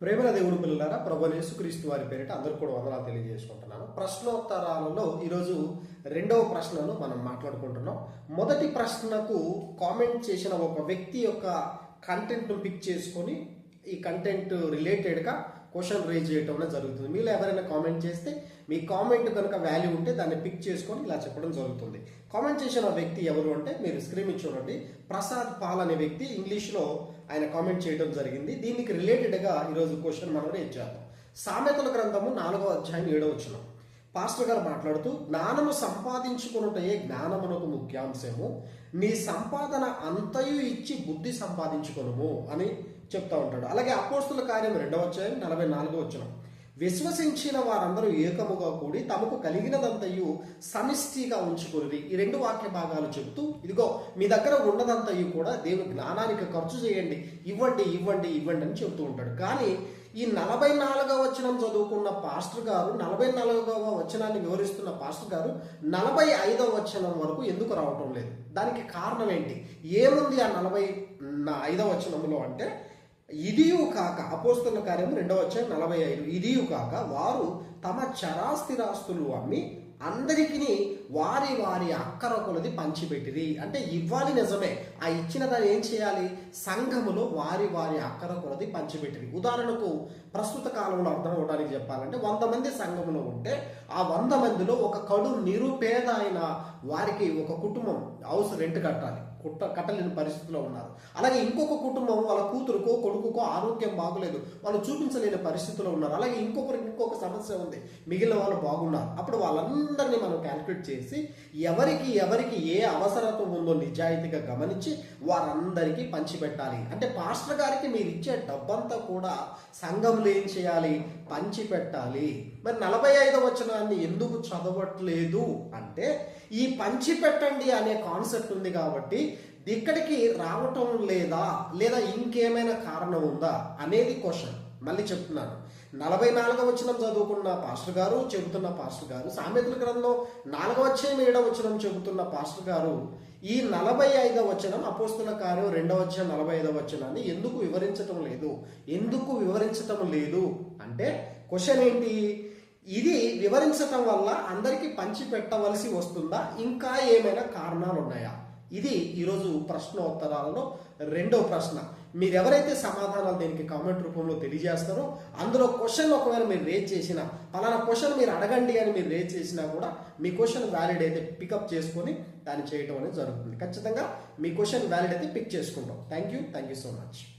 ప్రేమల దేవుడు పిల్లలారా ప్రభు యేసుక్రీస్తు వారి పేరిట అందరూ కూడా వందనాలు తెలియజేసుకుంటున్నాను. ప్రశ్నోత్తరాలలో ఈరోజు రెండవ ప్రశ్నను మనం మాట్లాడుకుంటున్నాం. మొదటి ప్రశ్నకు కామెంట్ చేసిన ఒక వ్యక్తి యొక్క కంటెంట్ను పిక్ చేసుకొని ఈ కంటెంట్ రిలేటెడ్గా క్వశ్చన్ రేజ్ చేయటం అనేది జరుగుతుంది. మీరు ఎవరైనా కామెంట్ చేస్తే మీ కామెంట్ కనుక వాల్యూ ఉంటే దాన్ని పిక్ చేసుకొని ఇలా చెప్పడం జరుగుతుంది. కామెంట్ చేసిన వ్యక్తి ఎవరు అంటే మీరు స్క్రీన్ చూడండి. ప్రసాద్ పాల్ అనే వ్యక్తి ఇంగ్లీష్లో ఆయన కామెంట్ చేయడం జరిగింది. దీనికి రిలేటెడ్గా ఈరోజు క్వశ్చన్ మనం రేజ్ చేద్దాం. సామెతల గ్రంథము నాలుగో అధ్యాయం ఏడో వచ్చిన పాస్టర్ గారు మాట్లాడుతూ జ్ఞానము సంపాదించుకున్నటయే జ్ఞానమునకు ముఖ్యాంశము? నీ సంపాదన అంతయు ఇచ్చి బుద్ధి సంపాదించుకొనుము అని చెప్తా ఉంటాడు. అలాగే అపోస్తుల కార్యం రెండవ అధ్యాయం నలభై నాలుగో వచ్చిన విశ్వసించిన వారందరూ ఏకముగా కూడి తమకు కలిగినదంతయు సమిష్టిగా ఉంచుకుని ఈ రెండు వాక్య భాగాలు చెబుతూ ఇదిగో మీ దగ్గర ఉన్నదంతయు కూడా దేవుని జ్ఞానానికి ఖర్చు చేయండి. ఇవ్వండి ఇవ్వండి ఇవ్వండి అని చెబుతూ ఉంటాడు. కానీ ఈ నలభై నాలుగవ వచనం చదువుకున్న పాస్టర్ గారు నలభై నాలుగవ వచనాన్ని వివరిస్తున్న పాస్టర్ గారు నలభై ఐదవ వచనం వరకు ఎందుకు రావటం లేదు? దానికి కారణం ఏంటి? ఏముంది ఆ నలభై ఐదవ వచనంలో అంటే ఇదియు కాక అపోస్తుల కార్యం రెండవ వచ్చే నలభై ఐదు. ఇదియు కాక వారు తమ చరాస్థిరాస్తులు అమ్మి అందరికీ వారి వారి అక్కర కొలది పంచిపెట్టిరి. అంటే ఇవ్వాలి నిజమే. ఆ ఇచ్చిన దాన్ని ఏం చేయాలి? సంఘములో వారి వారి అక్కర కొలది పంచిపెట్టిరి. ఉదాహరణకు ప్రస్తుత కాలంలో అర్థం అవడానికి చెప్పాలంటే వంద మంది సంఘములో ఉంటే ఆ వంద మందిలో ఒక కడు నిరుపేద అయిన వారికి ఒక కుటుంబం హౌస్ రెంట్ కట్టాలి. కుట్ట కట్టలేని పరిస్థితిలో ఉన్నారు. అలాగే ఇంకొక కుటుంబం వాళ్ళ కూతురుకో కొడుకుకో ఆరోగ్యం బాగోలేదు. వాళ్ళు చూపించలేని పరిస్థితిలో ఉన్నారు. అలాగే ఇంకొకరికి ఇంకొక సమస్య ఉంది. మిగిలిన వాళ్ళు బాగున్నారు. అప్పుడు వాళ్ళందరినీ మనం క్యాల్కులేట్ చేసి ఎవరికి ఎవరికి ఏ అవసరత ఉందో నిజాయితీగా గమనించి వారందరికీ పంచిపెట్టాలి. అంటే పాస్టర్ గారికి మీరు ఇచ్చే డబ్బంతా కూడా సంఘంలో ఏం చేయాలి? పంచిపెట్టాలి. మరి నలభై ఐదవ వచనాన్ని ఎందుకు చదవట్లేదు? అంటే ఈ పంచిపెట్టండి అనే కాన్సెప్ట్ ఉంది కాబట్టి ఇక్కడికి రావటం లేదా లేదా ఇంకేమైనా కారణం ఉందా అనేది క్వశ్చన్ మళ్ళీ చెప్తున్నాను. నలభై నాలుగవ వచనం చదువుకున్న పాస్టర్ గారు చెబుతున్న పాస్టర్ గారు సామెతల గ్రంథం నాలుగవ అధ్యాయం ఏడవ వచనం చెబుతున్న పాస్టర్ గారు ఈ నలభై ఐదవ వచనం అపోస్తుల కార్యం రెండవ అధ్యాయం నలభై ఐదవ వచనాన్ని ఎందుకు వివరించటం లేదు? ఎందుకు వివరించటం లేదు? అంటే క్వశ్చన్ ఏంటి? ఇది వివరించటం వల్ల అందరికీ పంచి పెట్టవలసి వస్తుందా? ఇంకా ఏమైనా కారణాలు ఉన్నాయా? ఇది ఈరోజు ప్రశ్నోత్తరాలలో రెండో ప్రశ్న. మీరు ఎవరైతే సమాధానాలు దీనికి కామెంట్ రూపంలో తెలియజేస్తారో అందులో క్వశ్చన్ ఒకవేళ మీరు రేజ్ చేసినా పలానా క్వశ్చన్ మీరు అడగండి అని మీరు రేజ్ చేసినా కూడా మీ క్వశ్చన్ వ్యాలిడ్ అయితే పికప్ చేసుకొని దాన్ని చేయడం అనేది జరుగుతుంది. ఖచ్చితంగా మీ క్వశ్చన్ వ్యాలిడ్ అయితే పిక్ చేసుకుంటాం. Thank you thank you so much